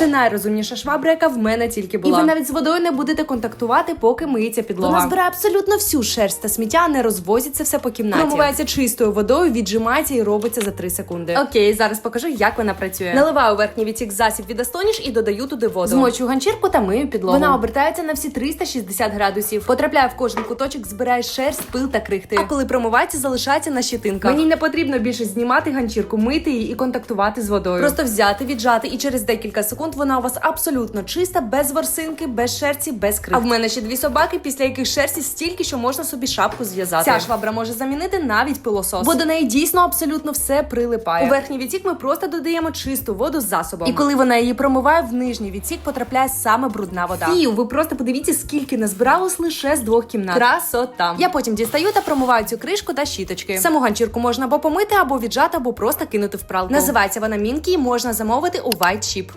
Це найрозумніша швабра, яка в мене тільки була. І ви навіть з водою не будете контактувати, поки миється підлога. Вона збирає абсолютно всю шерсть та сміття, не розвозиться все по кімнаті. Промивається чистою водою, віджимається і робиться за 3 секунди. Окей, зараз покажу, як вона працює. Наливаю верхній відсік засіб від Астоніш і додаю туди воду. Змочую ганчірку та мию підлогу. Вона обертається на всі 360 градусів. Потрапляє в кожен куточок, збирає шерсть, пил та крихти. А коли промивається, залишається на щитинках. Мені не потрібно більше знімати ганчірку, мити її і контактувати з водою. Просто взяти, віджати, і через декілька секунд вона у вас абсолютно чиста, без ворсинки, без шерсті, без крихт. А в мене ще дві собаки, після яких шерсті стільки, що можна собі шапку зв'язати. Ця швабра може замінити навіть пилосос. Бо до неї дійсно абсолютно все прилипає. У верхній відсік ми просто додаємо чисту воду з засобом. І коли вона її промиває, в нижній відсік потрапляє саме брудна вода. Фію, ви просто подивіться, скільки назбиралось лише з двох кімнат. Красота. Я потім дістаю та промиваю цю кришку та щіточки. Саму ганчірку можна або помити, або віджати, або просто кинути в пралку. Називається вона Мінкі і можна замовити у White Chip.